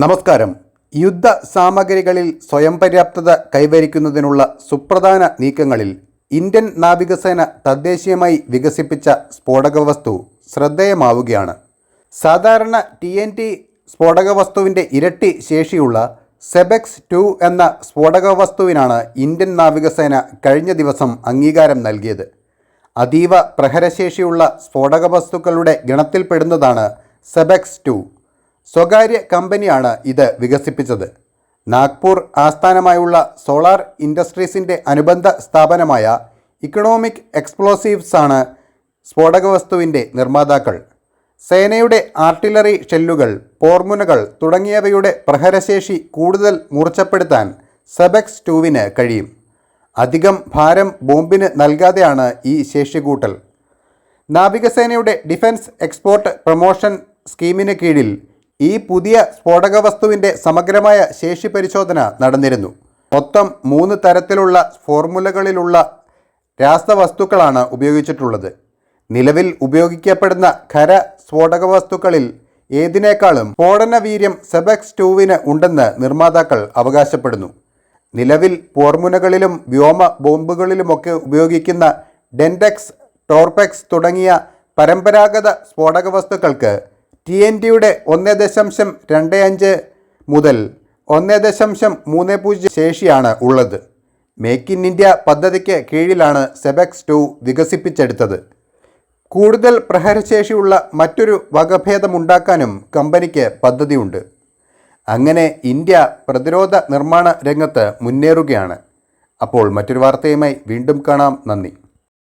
നമസ്കാരം. യുദ്ധ സാമഗ്രികളിൽ സ്വയം പര്യാപ്തത കൈവരിക്കുന്നതിനുള്ള സുപ്രധാന നീക്കങ്ങളിൽ ഇന്ത്യൻ നാവികസേന തദ്ദേശീയമായി വികസിപ്പിച്ച സ്ഫോടക വസ്തു ശ്രദ്ധേയമാവുകയാണ്. സാധാരണ ടി എൻ ടി സ്ഫോടക വസ്തുവിന്റെ ഇരട്ടി ശേഷിയുള്ള സെബെക്സ് ടു എന്ന സ്ഫോടക വസ്തുവിനാണ് ഇന്ത്യൻ നാവികസേന കഴിഞ്ഞ ദിവസം അംഗീകാരം നൽകിയത്. അതീവ പ്രഹരശേഷിയുള്ള സ്ഫോടക വസ്തുക്കളുടെ ഗണത്തിൽപ്പെടുന്നതാണ് സെബെക്സ് ടു. സ്വകാര്യ കമ്പനിയാണ് ഇത് വികസിപ്പിച്ചത്. നാഗ്പൂർ ആസ്ഥാനമായുള്ള സോളാർ ഇൻഡസ്ട്രീസിന്റെ അനുബന്ധ സ്ഥാപനമായ ഇക്കണോമിക് എക്സ്പ്ലോസീവ്സ് ആണ് സ്ഫോടക വസ്തുവിന്റെ നിർമ്മാതാക്കൾ. സേനയുടെ ആർട്ടിലറി ഷെല്ലുകൾ പോർമുനകൾ തുടങ്ങിയവയുടെ പ്രഹരശേഷി കൂടുതൽ മൂർച്ചപ്പെടുത്താൻ സെബെക്സ് ടൂവിന് കഴിയും. അധികം ഭാരം ബോംബിന് നൽകാതെയാണ് ഈ ശേഷികൂട്ടൽ. നാവികസേനയുടെ ഡിഫൻസ് എക്സ്പോർട്ട് പ്രൊമോഷൻ സ്കീമിന് കീഴിൽ ഈ പുതിയ സ്ഫോടക വസ്തുവിന്റെ സമഗ്രമായ ശേഷി പരിശോധന നടന്നിരുന്നു. മൊത്തം മൂന്ന് തരത്തിലുള്ള ഫോർമുലകളിലുള്ള രാസവസ്തുക്കളാണ് ഉപയോഗിച്ചിട്ടുള്ളത്. നിലവിൽ ഉപയോഗിക്കപ്പെടുന്ന ഖര സ്ഫോടക വസ്തുക്കളിൽ ഏതിനേക്കാളും സ്ഫോടന വീര്യം സെബക്സ് ടൂവിന് ഉണ്ടെന്ന് നിർമ്മാതാക്കൾ അവകാശപ്പെടുന്നു. നിലവിൽ ഫോർമുലകളിലും വ്യോമ ബോംബുകളിലുമൊക്കെ ഉപയോഗിക്കുന്ന ഡെൻഡെക്സ് ടോർപെക്സ് തുടങ്ങിയ പരമ്പരാഗത സ്ഫോടക വസ്തുക്കൾക്ക് ടി എൻ ടിയുടെ ഒന്ന് ദശാംശം രണ്ട് അഞ്ച് മുതൽ ഒന്ന് ദശാംശം മൂന്ന് പൂജ്യം ശേഷിയാണ് ഉള്ളത്. മേക്ക് ഇൻ ഇന്ത്യ പദ്ധതിക്ക് കീഴിലാണ് സെബക്സ് ടു വികസിപ്പിച്ചെടുത്തത്. കൂടുതൽ പ്രഹരശേഷിയുള്ള മറ്റൊരു വകഭേദമുണ്ടാക്കാനും കമ്പനിക്ക് പദ്ധതിയുണ്ട്. അങ്ങനെ ഇന്ത്യ പ്രതിരോധ നിർമ്മാണ രംഗത്ത് മുന്നേറുകയാണ്. അപ്പോൾ മറ്റൊരു വാർത്തയുമായി വീണ്ടും കാണാം. നന്ദി.